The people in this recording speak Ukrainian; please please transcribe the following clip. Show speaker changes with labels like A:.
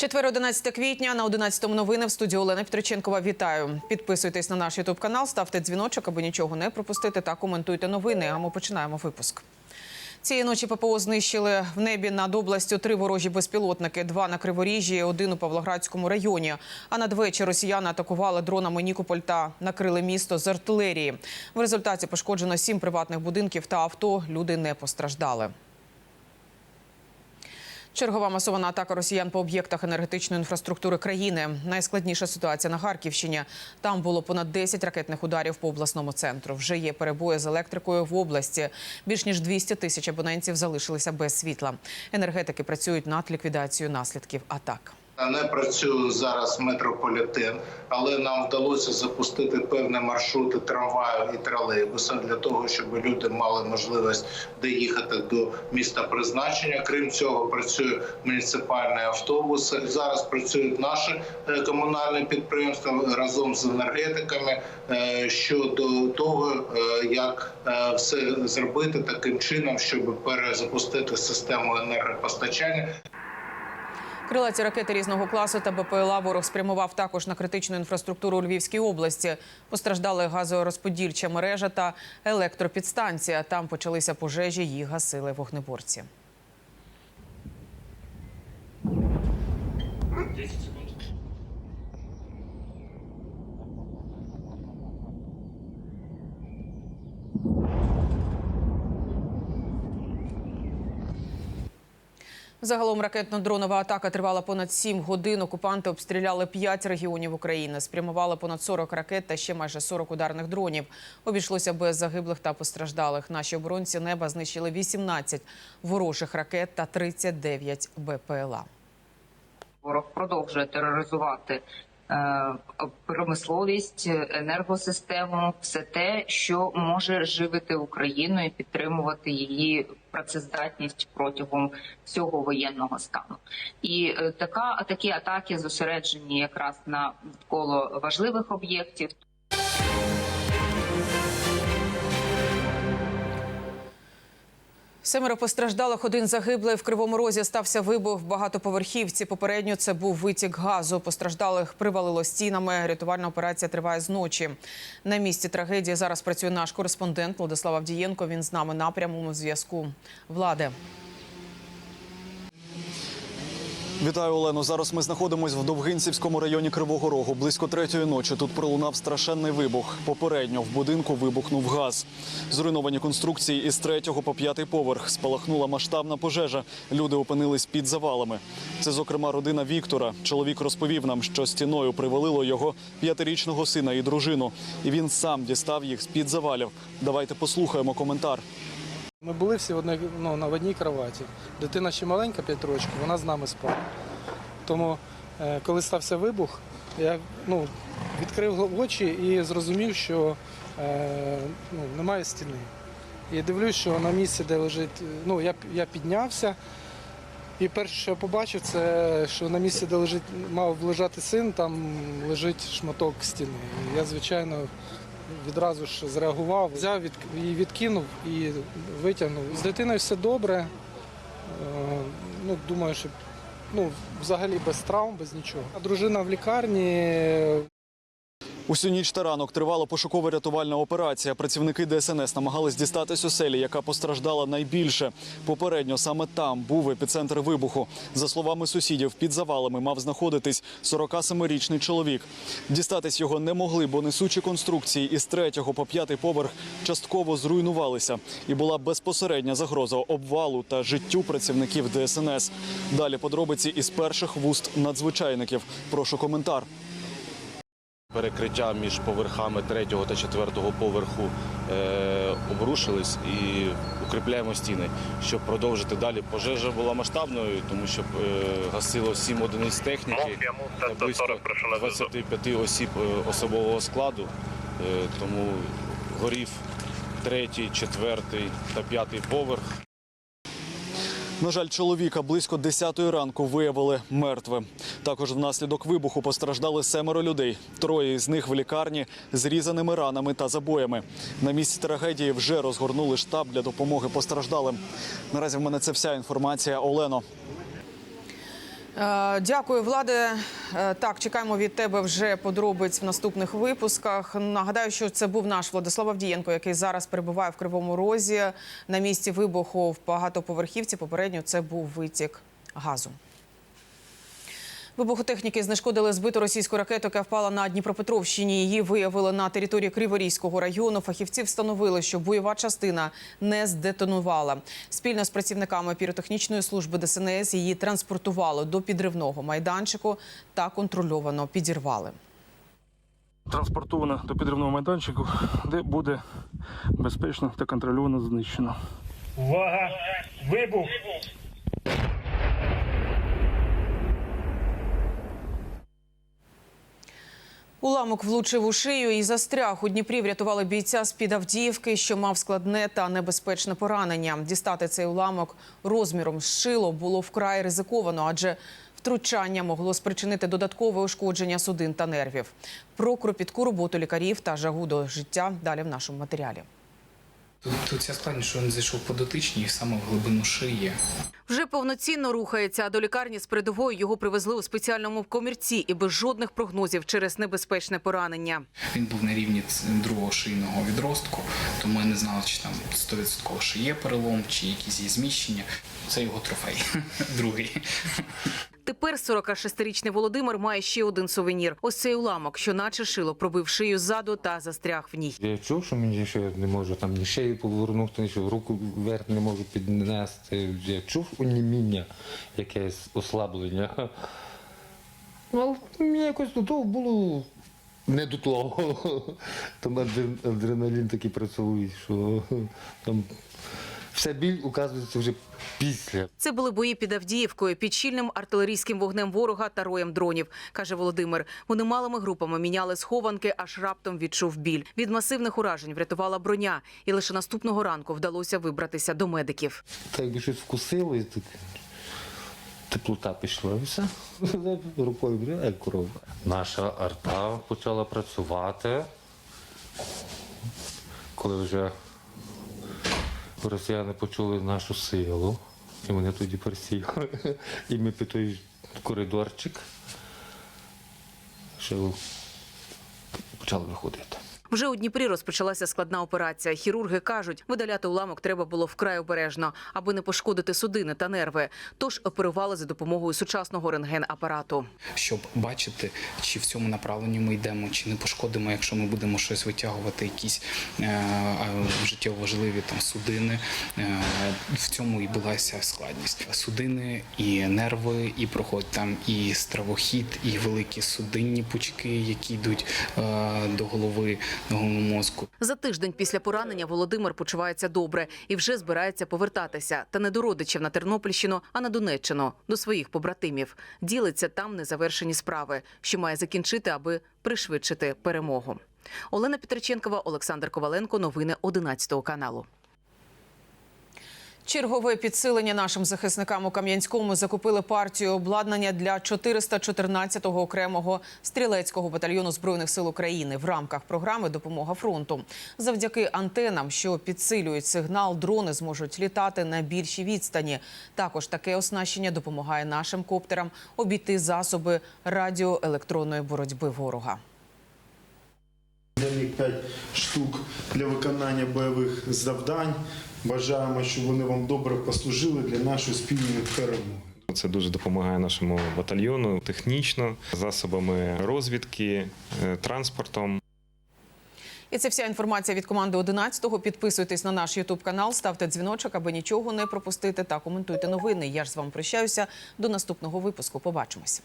A: Четвер, 11 квітня на 11 новини в студії Олена Петриченкова. Вітаю. Підписуйтесь на наш ютуб канал, ставте дзвіночок, аби нічого не пропустити та коментуйте новини. А ми починаємо випуск. Цієї ночі ППО знищили в небі над областю три ворожі безпілотники: два на Криворіжжі, один у Павлоградському районі. А надвечір росіяни атакували дронами Нікополь та накрили місто з артилерії. В результаті пошкоджено сім приватних будинків та авто. Люди не постраждали. Чергова масована атака росіян по об'єктах енергетичної інфраструктури країни. Найскладніша ситуація на Харківщині. Там було понад 10 ракетних ударів по обласному центру. Вже є перебої з електрикою в області. Більш ніж 200 тисяч абонентів залишилися без світла. Енергетики працюють над ліквідацією наслідків атак.
B: Не працює зараз метрополітен, але нам вдалося запустити певні маршрути трамваю і тролейбуса для того, щоб люди мали можливість доїхати до міста призначення. Крім цього, працює муніципальний автобус. Зараз працюють наші е, комунальні підприємства разом з енергетиками е, щодо того, е, як все зробити таким чином, щоб перезапустити систему енергопостачання.
A: Крилаті ракети різного класу та БПЛА ворог спрямував також на критичну інфраструктуру у Львівській області. Постраждали газорозподільча мережа та електропідстанція. Там почалися пожежі, їх гасили вогнеборці. Загалом ракетно-дронова атака тривала понад 7 годин. Окупанти обстріляли 5 регіонів України, спрямували понад 40 ракет та ще майже 40 ударних дронів. Обійшлося без загиблих та постраждалих. Наші оборонці неба знищили 18 ворожих ракет та 39 БПЛА.
C: Ворог продовжує тероризувати промисловість, енергосистему, все те, що може живити Україну і підтримувати її працездатність протягом всього воєнного стану. І е, така такі атаки зосереджені якраз на коло важливих об'єктів.
A: Семеро постраждалих, один загиблий. В Кривому Розі стався вибух в багатоповерхівці. Попередньо це був витік газу. Постраждалих привалило стінами. Рятувальна операція триває з ночі. На місці трагедії зараз працює наш кореспондент Владислав Авдієнко. Він з нами на прямому зв'язку. Влади.
D: Вітаю, Олено. Зараз ми знаходимося в Довгинцівському районі Кривого Рогу. Близько третьої ночі тут пролунав страшенний вибух. Попередньо в будинку вибухнув газ. Зруйновані конструкції із третього по п'ятий поверх. Спалахнула масштабна пожежа. Люди опинились під завалами. Це, зокрема, родина Віктора. Чоловік розповів нам, що стіною привалило його п'ятирічного сина і дружину. І він сам дістав їх з під завалів. Давайте послухаємо коментар.
E: Ми були всі в одній, ну, на одній кроваті. Дитина ще маленька, 5 років, вона з нами спала. Тому, е, коли стався вибух, я ну, відкрив очі і зрозумів, що е, ну, немає стіни. І дивлюсь, що на місці, де лежить, ну, я, я піднявся. І перше, що я побачив, це що на місці, де лежить, мав лежати син, там лежить шматок стіни. І я, звичайно, відразу ж зреагував, взяв і відкинув і витягнув. З дитиною все добре. Е, ну, думаю, що ну, взагалі без травм, без нічого. Дружина в лікарні.
D: Усю ніч та ранок тривала пошуково-рятувальна операція. Працівники ДСНС намагались дістатись оселі, яка постраждала найбільше. Попередньо саме там був епіцентр вибуху. За словами сусідів, під завалами мав знаходитись 47-річний чоловік. Дістатись його не могли, бо несучі конструкції із третього по п'ятий поверх частково зруйнувалися. І була безпосередня загроза обвалу та життю працівників ДСНС. Далі подробиці із перших вуст надзвичайників. Прошу коментар.
F: Перекриття між поверхами третього та четвертого поверху е, обрушились і укріпляємо стіни, щоб продовжити далі. Пожежа була масштабною, тому що е, гасило сім одиниць техніки, та близько 25 осіб е, особового складу. Е, тому горів третій, четвертий та п'ятий поверх.
D: На жаль, чоловіка близько 10-ї ранку виявили мертвим. Також внаслідок вибуху постраждали семеро людей. Троє з них в лікарні з різаними ранами та забоями. На місці трагедії вже розгорнули штаб для допомоги постраждалим. Наразі в мене це вся інформація. Олено.
A: Е, Дякую, Владе. Е, Так, чекаємо від тебе вже подробиць в наступних випусках. Нагадаю, що це був наш Владислав Авдієнко, який зараз перебуває в Кривому Розі на місці вибуху в багатоповерхівці. Попередньо це був витік газу. Вибухотехніки знешкодили збиту російську ракету, яка впала на Дніпропетровщині. Її виявили на території Криворізького району. Фахівці встановили, що бойова частина не здетонувала. Спільно з працівниками піротехнічної служби ДСНС її транспортували до підривного майданчику та контрольовано підірвали.
G: транспортована до підривного майданчику, де буде безпечно та контрольовано знищено.
H: Увага! Вибух!
A: Уламок влучив у шию і застряг. У Дніпрі врятували бійця з під Авдіївки, що мав складне та небезпечне поранення. Дістати цей уламок розміром з шило було вкрай ризиковано, адже втручання могло спричинити додаткове ушкодження судин та нервів. Про кропітку роботу лікарів та жагу до життя далі в нашому матеріалі.
I: Тут, тут ця складність, що він зайшов по дотичній саме в глибину шиї.
A: Вже повноцінно рухається. а До лікарні з передової його привезли у спеціальному комірці і без жодних прогнозів через небезпечне поранення.
I: Він був на рівні другого шийного відростку, тому я не знала, чи там 100% шиє перелом, чи якісь є зміщення. Це його трофей. Другий.
A: Тепер 46-річний Володимир має ще один сувенір. Ось цей уламок, що наче шило пробив шию ззаду та застряг в ній.
J: Я чув, що мені що не можу там ні шиї повернути, ні що руку вверх не можу піднести. Я чув оніміння, якесь ослаблення. Але мені якось до того було не до того. Там адреналін такий працює, що там вся біль указується вже після.
A: Це були бої під Авдіївкою, під щільним артилерійським вогнем ворога та роєм дронів, каже Володимир. Вони малими групами міняли схованки, аж раптом відчув біль. Від масивних уражень врятувала броня, і лише наступного ранку вдалося вибратися до медиків.
J: Так якби щось вкусило, і так теплота пішла, і все. Рукою бля, як корова. Наша арта почала працювати, коли вже росіяни почули нашу силу, і вони тоді присіли. І ми під той коридорчик, що почали виходити.
A: Вже у Дніпрі розпочалася складна операція. Хірурги кажуть, видаляти уламок треба було вкрай обережно, аби не пошкодити судини та нерви. Тож оперували за допомогою сучасного рентген-апарату.
I: Щоб бачити, чи в цьому направленні ми йдемо, чи не пошкодимо, якщо ми будемо щось витягувати, якісь е, е, життєво важливі там судини. Е, в цьому і була вся складність. Судини і нерви, і проходить там і стравохід, і великі судинні пучки, які йдуть е, до голови, головного мозку.
A: За тиждень після поранення Володимир почувається добре і вже збирається повертатися. Та не до родичів на Тернопільщину, а на Донеччину до своїх побратимів. Ділиться там незавершені справи, що має закінчити, аби пришвидшити перемогу. Олена Петриченкова, Олександр Коваленко. Новини 11 каналу. Чергове підсилення нашим захисникам у Кам'янському закупили партію обладнання для 414-го окремого стрілецького батальйону збройних сил України в рамках програми Допомога фронту. Завдяки антенам, що підсилюють сигнал, дрони зможуть літати на більшій відстані. Також таке оснащення допомагає нашим коптерам обійти засоби радіоелектронної боротьби ворога.
K: Для них 5 штук для виконання бойових завдань. Бажаємо, щоб вони вам добре послужили для нашої спільної перемоги.
L: Це дуже допомагає нашому батальйону технічно, засобами розвідки, е, транспортом.
A: І це вся інформація від команди 11-го. Підписуйтесь на наш Ютуб канал, ставте дзвіночок, аби нічого не пропустити та коментуйте новини. Я ж з вами прощаюся до наступного випуску. Побачимось.